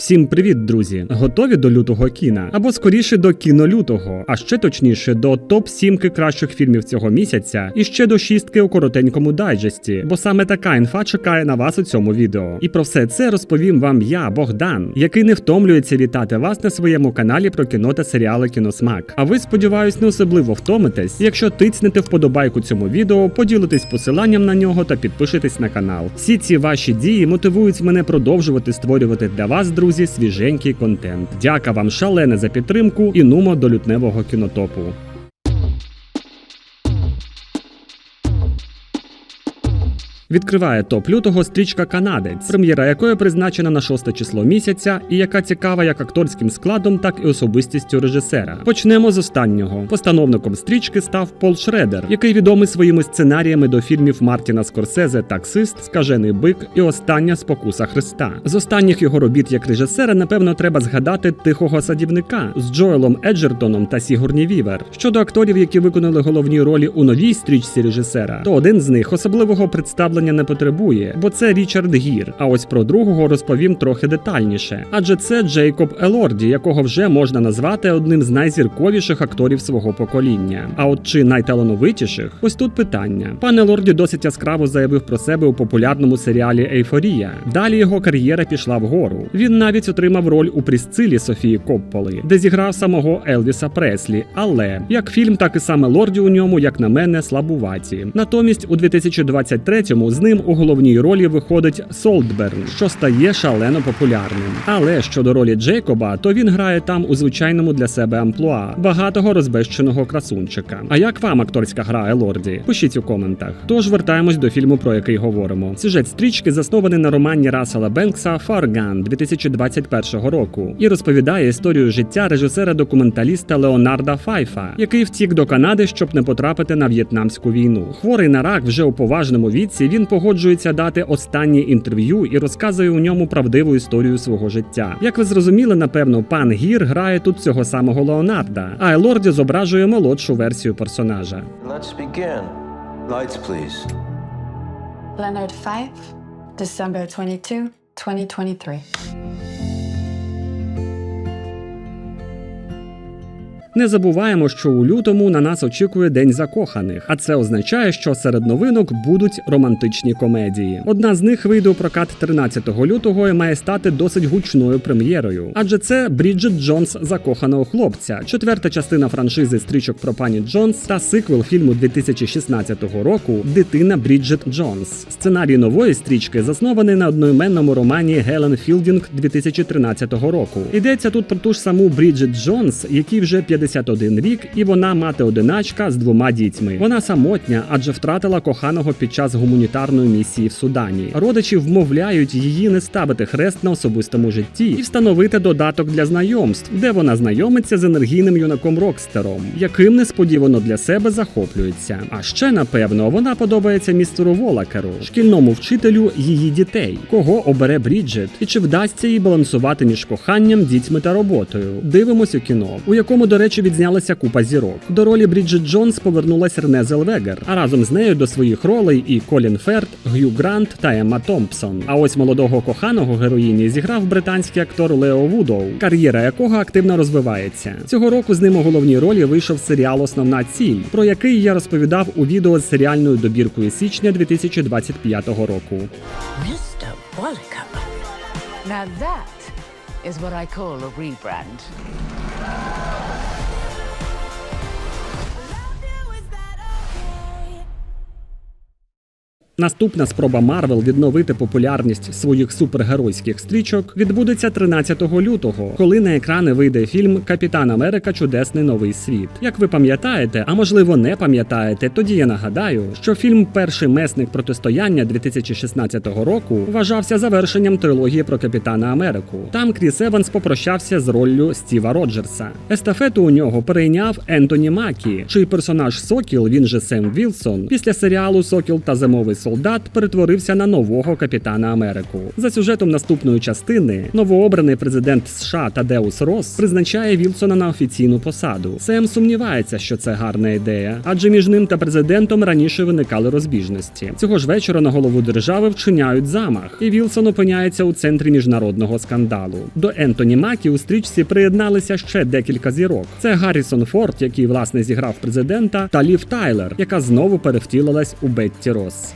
Всім привіт, друзі! Готові до лютого кіна? Або скоріше до кінолютого, а ще точніше до топ 7 кращих фільмів цього місяця і ще до шістки у коротенькому дайджесті, бо саме така інфа чекає на вас у цьому відео. І про все це розповім вам я, Богдан, який не втомлюється вітати вас на своєму каналі про кіно та серіали Кіносмак. А ви сподіваюсь, не особливо втомитесь, якщо тицнете вподобайку цьому відео, поділитесь посиланням на нього та підпишитесь на канал. Всі ці ваші дії мотивують мене продовжувати створювати для вас, друзі, свіженький контент. Дяка вам шалене за підтримку і нумо до лютневого кінотопу. Відкриває топ лютого стрічка Канадець, прем'єра якої призначена на 6 число місяця, і яка цікава як акторським складом, так і особистістю режисера. Почнемо з останнього. Постановником стрічки став Пол Шредер, який відомий своїми сценаріями до фільмів Мартіна Скорсезе Таксист, Скажений бик і Остання спокуса Христа. З останніх його робіт як режисера, напевно, треба згадати тихого садівника з Джоелом Еджертоном та Сігурні Вівер. Щодо акторів, які виконали головні ролі у новій стрічці режисера, то один з них особливого представлення не потребує, бо це Річард Гір. А ось про другого розповім трохи детальніше. Адже це Джейкоб Елорді, якого вже можна назвати одним з найзірковіших акторів свого покоління. А от чи найталановитіших? Ось тут питання. Пан Елорді досить яскраво заявив про себе у популярному серіалі Ейфорія. Далі його кар'єра пішла вгору. Він навіть отримав роль у Прісцилі Софії Копполи, де зіграв самого Елвіса Преслі. Але як фільм, так і саме Лорді у ньому, як на мене, слабуваті. Натомість у 2023-му з ним у головній ролі виходить Солтберн, що стає шалено популярним. Але щодо ролі Джейкоба, то він грає там у звичайному для себе амплуа багатого розбещеного красунчика. А як вам акторська гра Елорді? Пишіть у коментах. Тож вертаємось до фільму, про який говоримо. Сюжет стрічки заснований на романі Рассела Бенкса Фарган 2021 року і розповідає історію життя режисера-документаліста Леонарда Файфа, який втік до Канади, щоб не потрапити на в'єтнамську війну. Хворий на рак вже у поважному віці. Він погоджується дати останнє інтерв'ю і розказує у ньому правдиву історію свого життя. Як ви зрозуміли, напевно, пан Гір грає тут цього самого Леонарда, а Елорді зображує молодшу версію персонажа. Let's begin. Lights, please. Leonard Fife, December 22, 2023. Не забуваємо, що у лютому на нас очікує День закоханих, а це означає, що серед новинок будуть романтичні комедії. Одна з них вийде у прокат 13 лютого і має стати досить гучною прем'єрою. Адже це Бріджит Джонс закоханого хлопця, четверта частина франшизи стрічок про пані Джонс та сиквел фільму 2016 року Дитина Бріджит Джонс. Сценарій нової стрічки заснований на одноіменному романі Гелен Філдінг 2013 року. Йдеться тут про ту ж саму Бріджит Джонс, якій вже 51 рік, і вона мати одиначка з двома дітьми. Вона самотня, адже втратила коханого під час гуманітарної місії в Судані. Родичі вмовляють її не ставити хрест на особистому житті і встановити додаток для знайомств, де вона знайомиться з енергійним юнаком Рокстером, яким несподівано для себе захоплюється. А ще напевно вона подобається містеру Волакеру, шкільному вчителю її дітей, кого обере Бріджит, і чи вдасться їй балансувати між коханням, дітьми та роботою. Дивимось у кіно, у якому, до речі, відзнялася купа зірок. До ролі Бріджит Джонс повернулась Рене Зелвегер, а разом з нею до своїх ролей і Колін Ферт, Г'ю Грант та Емма Томпсон. А ось молодого коханого героїні зіграв британський актор Лео Вудоу, кар'єра якого активно розвивається. Цього року з ним у головній ролі вийшов серіал Основна ціль, про який я розповідав у відео з серіальною добіркою січня 2025 року. Mr. Now that is what I call a rebrand. Наступна спроба Марвел відновити популярність своїх супергеройських стрічок відбудеться 13 лютого, коли на екрани вийде фільм Капітан Америка Чудесний новий світ. Як ви пам'ятаєте, а можливо не пам'ятаєте, тоді я нагадаю, що фільм Перший месник протистояння 2016 року вважався завершенням трилогії про Капітана Америку. Там Кріс Еванс попрощався з роллю Стіва Роджерса. Естафету у нього перейняв Ентоні Макі, чий персонаж Сокіл, він же Сем Вілсон, після серіалу Сокіл та Зимовий солдат солдат перетворився на нового капітана Америку. За сюжетом наступної частини новообраний президент США Тадеус Рос призначає Вілсона на офіційну посаду. Сем сумнівається, що це гарна ідея, адже між ним та президентом раніше виникали розбіжності. Цього ж вечора на голову держави вчиняють замах, і Вілсон опиняється у центрі міжнародного скандалу. До Ентоні Макі у стрічці приєдналися ще декілька зірок. Це Гаррісон Форд, який власне зіграв президента, та Лів Тайлер, яка знову перевтілилась у Бетті Росс.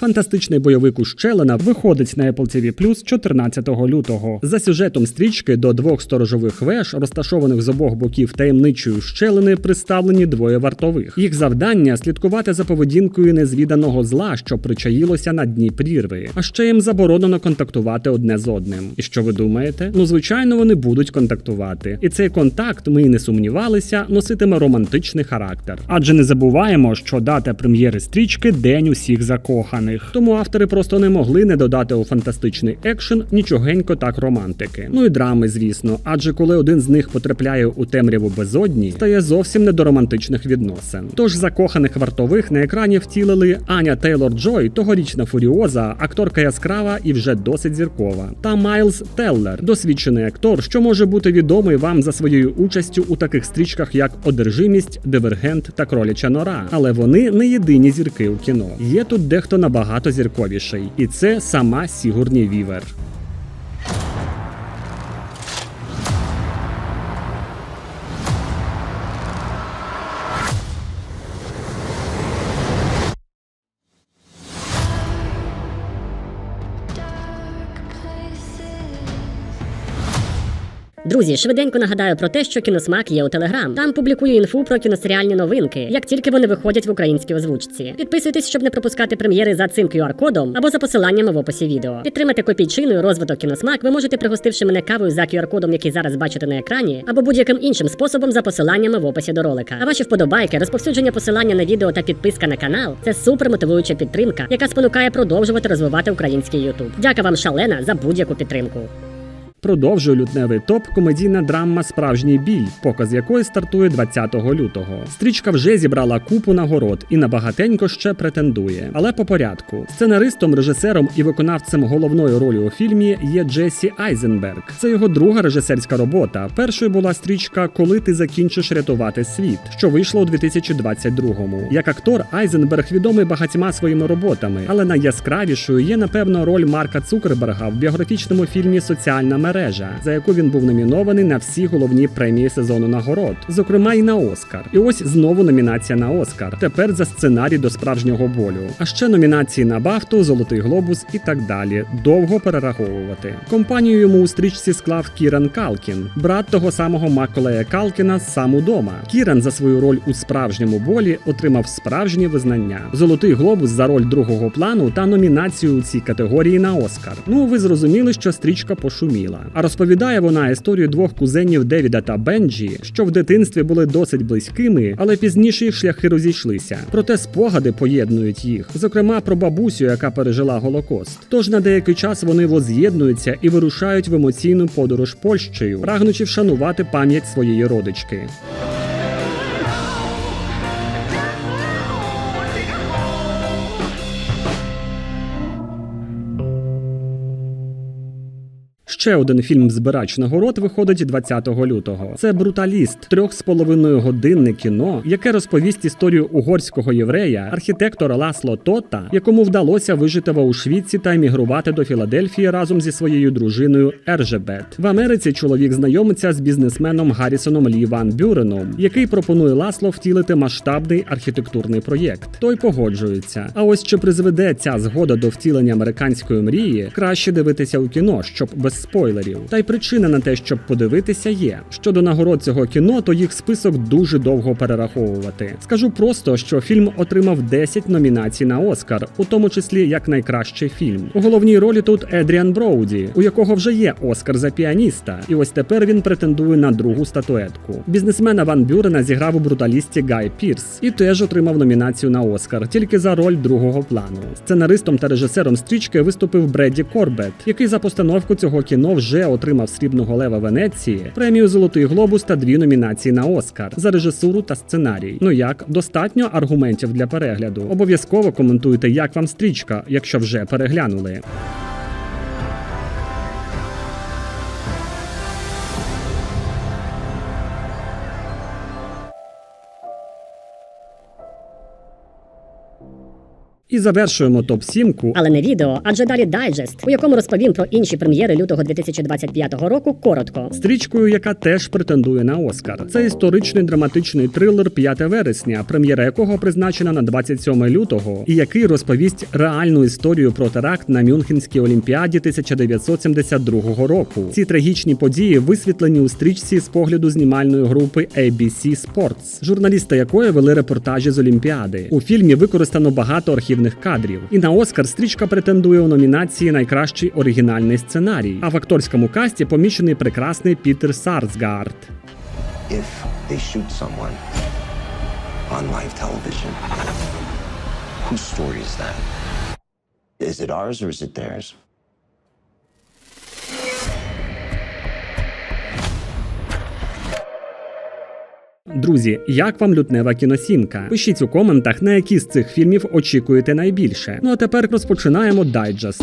Фантастичний бойовик Ущелина виходить на Apple TV Plus 14 лютого. За сюжетом стрічки до двох сторожових веж, розташованих з обох боків таємничої щелини, приставлені двоє вартових. Їх завдання слідкувати за поведінкою незвіданого зла, що причаїлося на дні прірви. А ще їм заборонено контактувати одне з одним. І що ви думаєте? Ну звичайно, вони будуть контактувати. І цей контакт, ми й не сумнівалися, носитиме романтичний характер. Адже не забуваємо, що дата прем'єри стрічки день усіх закоханих. Тому автори просто не могли не додати у фантастичний екшен нічогенько так романтики. Ну і драми, звісно. Адже коли один з них потрапляє у темряву безодні, стає зовсім не до романтичних відносин. Тож закоханих вартових на екрані втілили Аня Тейлор Джой, тогорічна фуріоза, акторка яскрава і вже досить зіркова, та Майлз Теллер, досвідчений актор, що може бути відомий вам за своєю участю у таких стрічках, як Одержимість, Дивергент та Кроляча Нора. Але вони не єдині зірки у кіно. Є тут дехто набагато зірковіший, і це сама Сігурні Вівер. Друзі, швиденько нагадаю про те, що кіносмак є у Телеграм. Там публікую інфу про кіносеріальні новинки, як тільки вони виходять в українській озвучці. Підписуйтесь, щоб не пропускати прем'єри за цим QR-кодом або за посиланнями в описі відео. Підтримати копійчиною розвиток кіносмак ви можете пригостивши мене кавою за QR-кодом, який зараз бачите на екрані, або будь-яким іншим способом за посиланнями в описі до ролика. А ваші вподобайки, розповсюдження посилання на відео та підписка на канал це супер мотивуюча підтримка, яка спонукає продовжувати розвивати український YouTube. Дяка вам шалена за будь-яку підтримку. Продовжує лютневий топ комедійна драма Справжній біль, показ якої стартує 20 лютого. Стрічка вже зібрала купу нагород і на багатенько ще претендує. Але по порядку. Сценаристом, режисером і виконавцем головної ролі у фільмі є Джесі Айзенберг. Це його друга режисерська робота. Першою була стрічка Коли ти закінчиш рятувати світ, що вийшла у 2022-му. Як актор Айзенберг відомий багатьма своїми роботами, але найяскравішою є напевно роль Марка Цукерберга в біографічному фільмі Соціальна мережа, за яку він був номінований на всі головні премії сезону нагород, зокрема і на Оскар. І ось знову номінація на Оскар. Тепер за сценарій до справжнього болю. А ще номінації на Бафту, Золотий глобус і так далі. Довго перераховувати. Компанію йому у стрічці склав Кіран Калкін, брат того самого Маколея Калкіна сам удома. Кіран за свою роль у справжньому болі отримав справжнє визнання. Золотий глобус за роль другого плану та номінацію у цій категорії на Оскар. Ну ви зрозуміли, що стрічка пошуміла. А розповідає вона історію двох кузенів Девіда та Бенджі, що в дитинстві були досить близькими, але пізніше їх шляхи розійшлися. Проте спогади поєднують їх, зокрема про бабусю, яка пережила Голокост. Тож на деякий час вони воз'єднуються і вирушають в емоційну подорож Польщею, прагнучи вшанувати пам'ять своєї родички. Ще один фільм збирач нагород виходить 20 лютого. Це бруталіст, трьох з половиною годинне кіно, яке розповість історію угорського єврея, архітектора Ласло Тота, якому вдалося вижити в Аушвіці та емігрувати до Філадельфії разом зі своєю дружиною Ержебет. В Америці чоловік знайомиться з бізнесменом Гаррісоном Лі Ван Бюреном, який пропонує Ласло втілити масштабний архітектурний проєкт. Той погоджується. А ось чи призведе ця згода до втілення американської мрії, краще дивитися у кіно, щоб без спойлерів. Та й причина на те, щоб подивитися, є. Щодо нагород цього кіно, то їх список дуже довго перераховувати. Скажу просто, що фільм отримав 10 номінацій на Оскар, у тому числі як найкращий фільм. У головній ролі тут Едріан Броуді, у якого вже є Оскар за піаніста, і ось тепер він претендує на другу статуетку. Бізнесмена Ван Бюрена зіграв у бруталісті Гай Пірс і теж отримав номінацію на Оскар тільки за роль другого плану. Сценаристом та режисером стрічки виступив Бредді Корбет, який за постановку цього кіно вже отримав срібного лева Венеції, премію Золотий глобус та дві номінації на Оскар за режисуру та сценарій. Ну як достатньо аргументів для перегляду. Обов'язково коментуйте, як вам стрічка, якщо вже переглянули. І завершуємо топ 7 Але не відео, адже далі дайджест, у якому розповім про інші прем'єри лютого 2025 року коротко. стрічкою, яка теж претендує на Оскар. Це історичний драматичний трилер 5 вересня, прем'єра якого призначена на 27 лютого, і який розповість реальну історію про теракт на Мюнхенській олімпіаді 1972 року. Ці трагічні події висвітлені у стрічці з погляду знімальної групи ABC Sports, журналісти якої вели репортажі з Олімпіади. У фільмі використано багато архівних кадрів. І на Оскар стрічка претендує у номінації Найкращий оригінальний сценарій. А в акторському касті помічений прекрасний Пітер Сарсгард. if they shoot someone? Is it ours or is it theirs? Друзі, як вам лютнева кіносімка? Пишіть у коментах, на які з цих фільмів очікуєте найбільше. Ну а тепер розпочинаємо дайджест.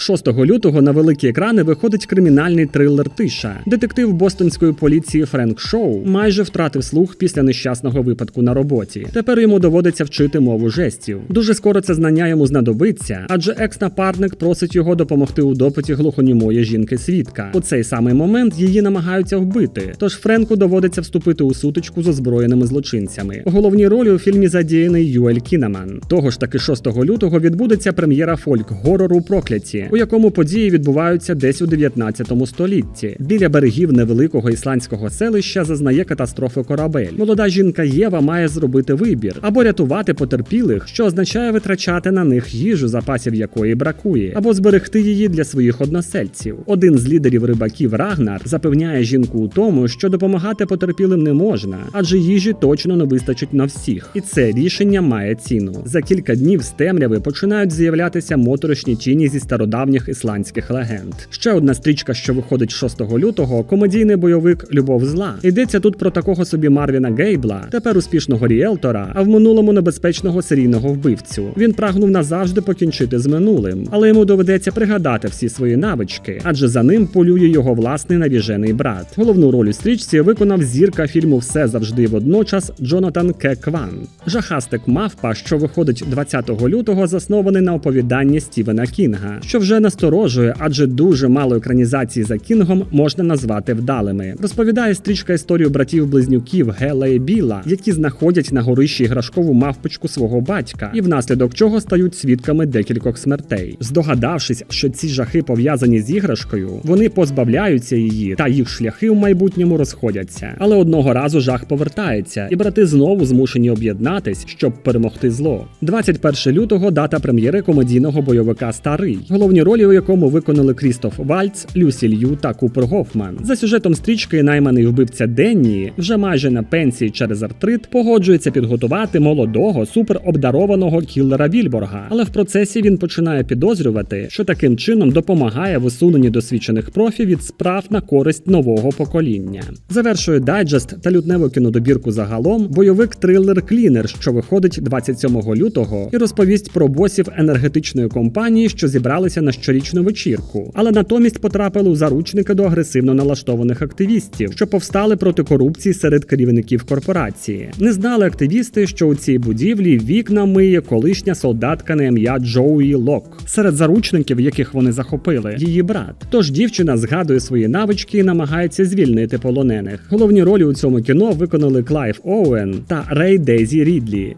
6 лютого на великі екрани виходить кримінальний трилер Тиша. Детектив бостонської поліції Френк Шоу майже втратив слух після нещасного випадку на роботі. Тепер йому доводиться вчити мову жестів. Дуже скоро це знання йому знадобиться, адже екс-напарник просить його допомогти у допиті глухонімої жінки свідка. У цей самий момент її намагаються вбити. Тож Френку доводиться вступити у сутичку з озброєними злочинцями. У головній ролі у фільмі задіяний Юель Кінеман. Того ж таки 6 лютого відбудеться прем'єра фольк-горору Прокляті, у якому події відбуваються десь у 19 столітті. Біля берегів невеликого ісландського селища зазнає катастрофи корабель. Молода жінка Єва має зробити вибір або рятувати потерпілих, що означає витрачати на них їжу, запасів якої бракує, або зберегти її для своїх односельців. Один з лідерів рибаків Рагнар запевняє жінку у тому, що допомагати потерпілим не можна, адже їжі точно не вистачить на всіх. І це рішення має ціну. За кілька днів з темряви починають з'являтися моторошні тіні зі стародавніх ісландських легенд. Ще одна стрічка, що виходить 6 лютого, комедійний бойовик Любов зла. Йдеться тут про такого собі Марвіна Гейбла, тепер успішного ріелтора, а в минулому небезпечного серійного вбивцю. Він прагнув назавжди покінчити з минулим, але йому доведеться пригадати всі свої навички, адже за ним полює його власний навіжений брат. Головну роль у стрічці виконав зірка фільму Все завжди водночас Джонатан К. Кван. Жахастик мавпа, що виходить 20 лютого, заснований на оповіданні Стівена Кінга, що вже насторожує, адже дуже мало екранізацій за Кінгом можна назвати вдалими. Розповідає стрічка історію братів-близнюків Гела і Біла, які знаходять на горищі іграшкову мавпочку свого батька, і внаслідок чого стають свідками декількох смертей. Здогадавшись, що ці жахи пов'язані з іграшкою, вони позбавляються її, та їх шляхи в майбутньому розходяться. Але одного разу жах повертається, і брати знову змушені об'єднатись, щоб перемогти зло. 21 лютого дата прем'єри комедійного бойовика Старий, головні ролі у якому виконали Крістоф Вальц, Люсі Лью та Купер Гофман. За сюжетом стрічки найманий вбивця Денні, вже майже на пенсії через артрит, погоджується підготувати молодого суперобдарованого кіллера Вільборга, але в процесі він починає підозрювати, що таким чином допомагає в усуненні досвідчених профі від справ на користь нового покоління. Завершує дайджест та лютневу кінодобірку загалом бойовик трилер Клінер, що виходить 27 лютого, і розповість про босів енергетичної компанії, що зібралися на щорічну вечірку, але натомість потрапили у заручники до агресивно налаштованих активістів, що повстали проти корупції серед керівників корпорації. Не знали активісти, що у цій будівлі вікна миє колишня солдатка на ім'я Джоуї Лок. Серед заручників, яких вони захопили, її брат. Тож дівчина згадує свої навички і намагається звільнити полонених. Головні ролі у цьому кіно виконали Клайв Оуен та Рей Дейзі Рідлі.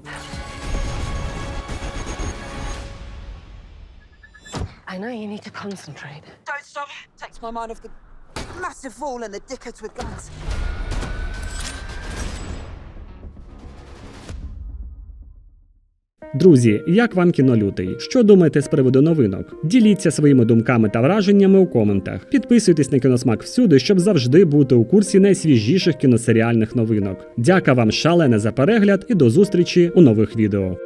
I know you need to concentrate. Don't stop. Takes my mind off the massive fall and the dickheads with guns. Друзі, як вам кінолютий? Що думаєте з приводу новинок? Діліться своїми думками та враженнями у коментах. Підписуйтесь на кіносмак всюди, щоб завжди бути у курсі найсвіжіших кіносеріальних новинок. Дяка вам шалене за перегляд і до зустрічі у нових відео.